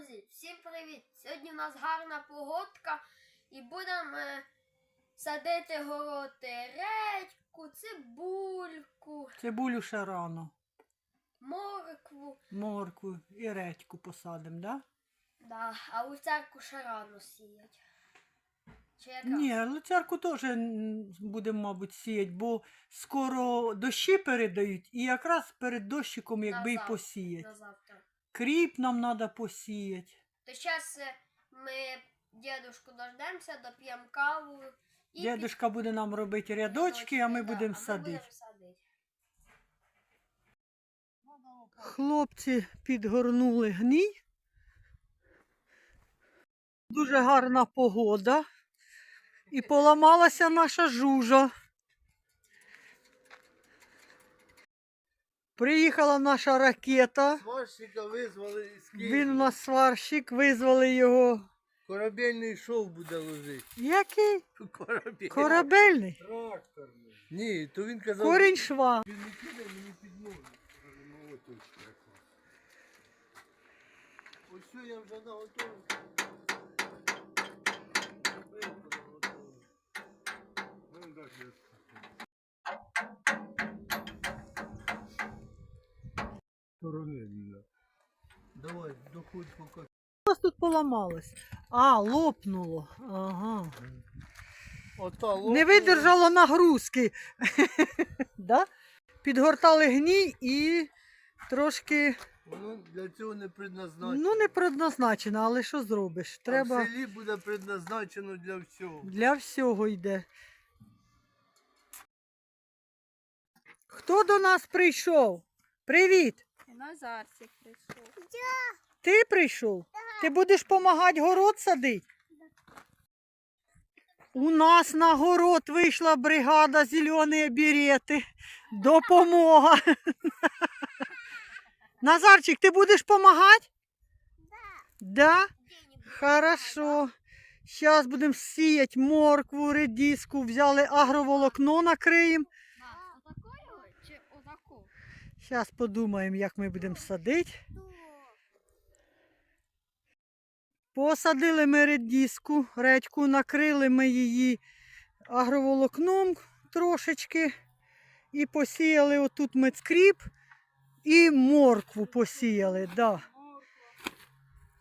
Друзі, всім привіт! Сьогодні в нас гарна погодка і будемо е, садити город редьку, цибульку, Цибулю ще рано, моркву, моркву і редьку посадимо, да? да, а люцерку ще рано сіять. Чи яка? Ні, люцерку теж м, будемо, мабуть, сіяти, бо скоро дощі передають, і якраз перед дощиком якби й Назад. посіяти. На завтра. Кріп нам треба посіяти. То зараз ми дідушку дождемося, доп'ємо каву. І Дядюшка буде нам робити рядочки, а ми да, будемо а ми будемо садити. Хлопці підгорнули гній. Дуже гарна погода. І поламалася наша жужа. Приїхала наша ракета. Сварщика визвали із Києва. Він у нас сварщик, визвали його. Корабельний шов буде ложити. Який? Корабель. Корабельний. Тракторний. Ні, то він казав, Корінь шва. він не кидай мені під ноги. Ось що я вже наготовив. Ну, так, я Сторони. Давай, доходь поки. У нас тут поламалось. А, лопнуло. Ага. Ота Не видержало нагрузки. да? Підгортали гній і трошки, Воно для цього не предназначено. ну не предназначено, але що зробиш? А Треба в селі буде предназначено для всього. для всього йде. Хто до нас прийшов? Привіт! Назарчик прийшов. Ти прийшов? Ти будеш допомагати город садити? У нас на город вийшла бригада зелені берети. Допомога. Назарчик, ти будеш допомагати? Да. Да? Хорошо. Зараз будемо сіяти моркву, редиску, взяли агроволокно, накриємо. Зараз подумаємо, як ми будемо садити. Посадили ми редиску, редьку, накрили ми її агроволокном трошечки. І посіяли отут мецкріп і моркву посіяли. Да.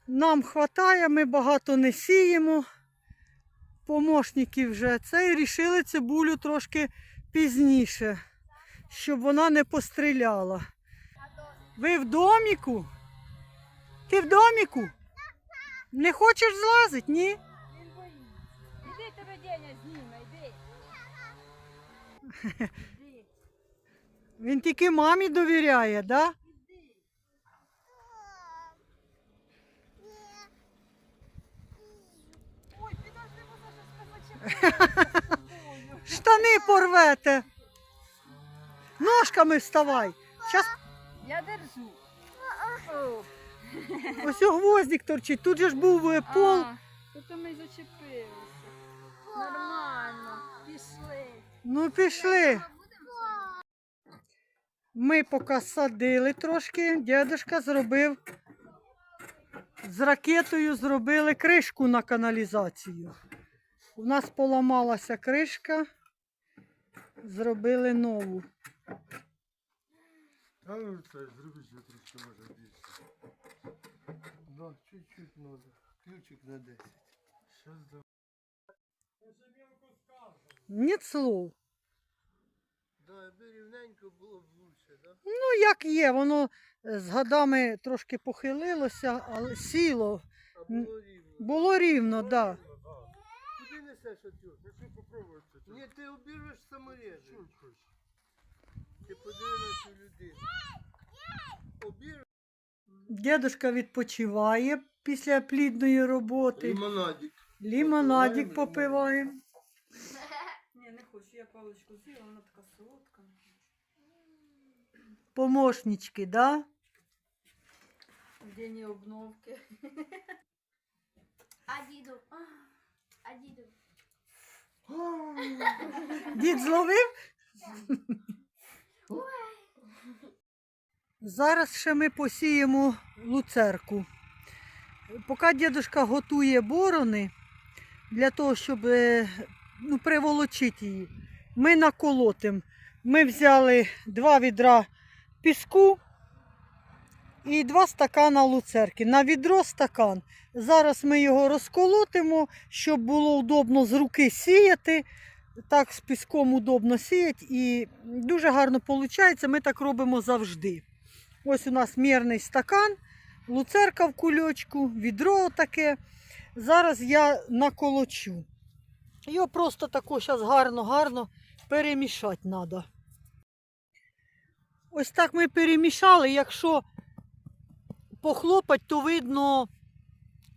Нам вистачає, ми багато не сіємо. Помощники вже це і рішили цибулю трошки пізніше, щоб вона не постріляла. Ви в доміку? Ти в доміку? Не хочеш злазити, ні? Іди тебе Деня зніме, йди. Іди. Він тільки мамі довіряє, да? Ой, підожди, щось. Штани порвете. Ножками вставай. Щас Я держу. О, ось о гвоздик торчить. Тут же ж був е, пол. а, то ми зачепилися. Нормально. Пішли. Ну пішли. Ми поки садили трошки. Дядюшка зробив. З ракетою зробили кришку на каналізацію. У нас поламалася кришка. Зробили нову. А ну це зроби ще трошки може більше. Да, чуть-чуть надо. Ключик на 10. Щас да. Ні слов. Да, аби рівненько було б лучше, да? Ну, як є, воно е, з годами трошки похилилося, але сіло. А було рівно. Було рівно, так. Да. Куди несеш отюр? Хочу попробувати. Ні, ти обірвеш саморези. Ти подиви на цю людину. Обірвеш. Дедушка відпочиває після плідної роботи. Лимонадик. Лімонадик попиваємо. Ні, не хочу, я паличку з'їла, вона така солодка. Помощнички, да? Дені обновки. А діду. А діду. Дід зловив? Зараз ще ми посіємо луцерку. Поки дідушка готує борони для того, щоб е, ну, приволочити її, ми наколотимо. Ми взяли два відра піску і два стакана луцерки. На відро стакан. Зараз ми його розколотимо, щоб було удобно з руки сіяти. Так з піском удобно сіяти і дуже гарно виходить. Ми так робимо завжди. Ось у нас мірний стакан, луцерка в кульочку, відро таке. Зараз я наколочу. Його просто тако зараз гарно-гарно перемішати треба. Ось так ми перемішали. Якщо похлопать, то видно,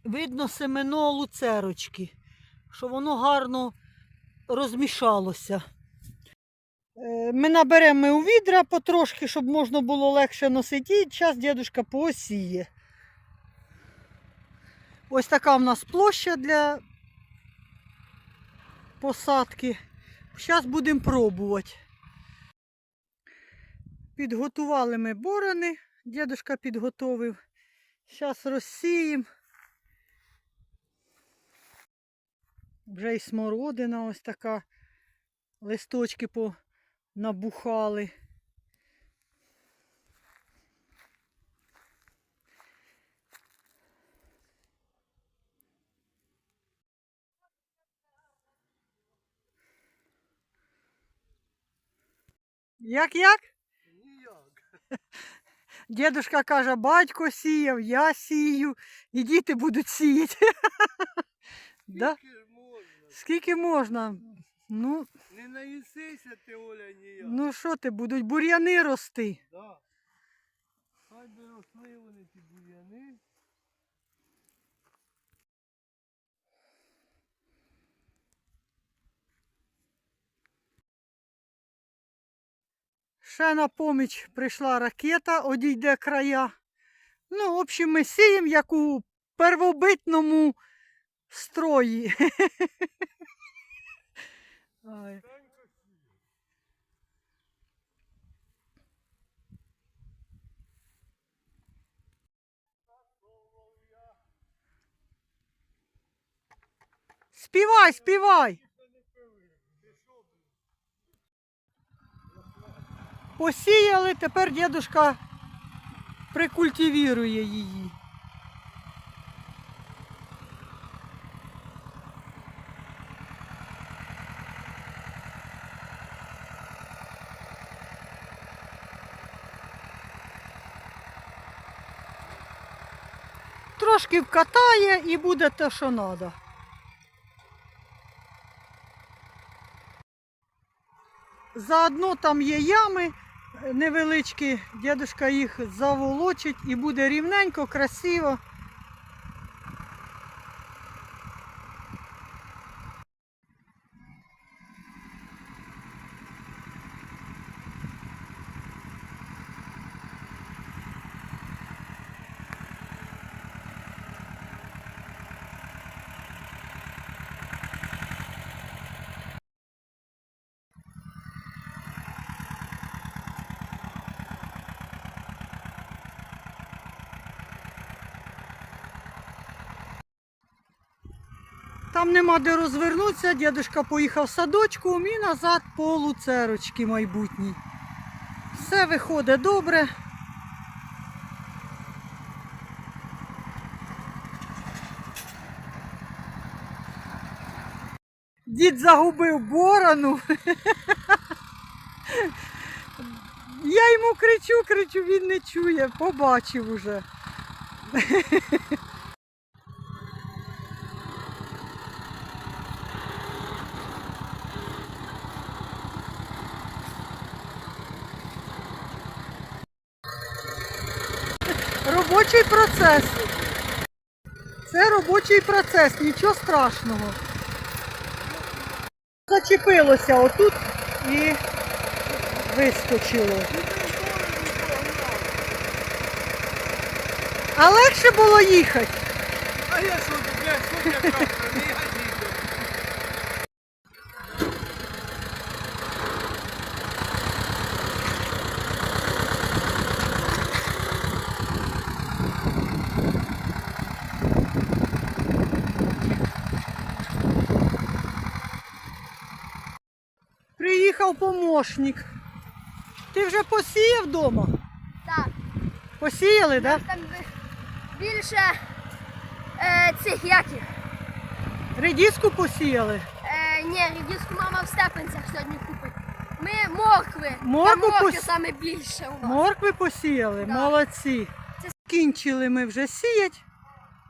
видно семено луцерочки, що воно гарно розмішалося. Е, Ми наберемо у відра потрошки, щоб можна було легше носити. І зараз дідусь посіє. Ось така в нас площа для посадки. Зараз будемо пробувати. Підготували ми борони, дідушка підготовив. Зараз розсіємо. Вже й смородина ось така. Листочки понабухали. Як як? Ніяк. Дідушка каже, батько сіяв, я сію, і діти будуть сіяти. Скільки ж можна? Скільки можна? Ну, Не наїсися ти, Оля, ніяк. ну що ти, будуть бур'яни рости. Да. Хай би росли вони ті бур'яни. Ще на поміч прийшла ракета, одійде края. Ну, в общем, ми сіємо, як у первобитному строї. Співай, співай. Посіяли, тепер дідушка прикультивірує її. Трошки вкатає і буде те, що треба. Заодно там є ями е, невеличкі, дядушка їх заволочить і буде рівненько, красиво. Там нема де розвернутися, дідушка поїхав садочком і назад по луцерочки. Все виходить добре. Дід загубив борону. Я йому кричу, кричу, він не чує, побачив уже. Робочий процес. Це робочий процес, нічого страшного. Зачепилося отут і вискочило. А легше було їхати. А я що, блядь, що я трактор, не я їду. Приїхав помощник. Ти вже посіяв вдома? Так, Посіяли, так? там більше е, цих яких. Редиску посіяли. Е, ні, редиску мама в степенцях сьогодні купить. Ми моркви. Моркву Та моркви пос- саме більше у нас. Моркви посіяли, Да. молодці. Кінчили ми вже сіять.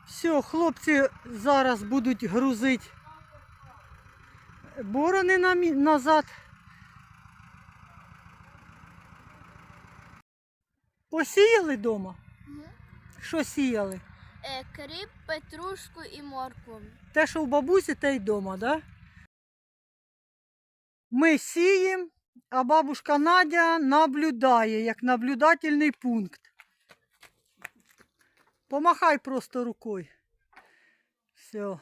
Все, хлопці зараз будуть грузити борони на назад. Посіяли вдома? Що сіяли? Е, кріп, петрушку і моркву. Те, що у бабусі, те й вдома, да? Ми сіємо, а бабушка Надя наблюдає, як наблюдательний пункт. Помахай просто рукою. Все.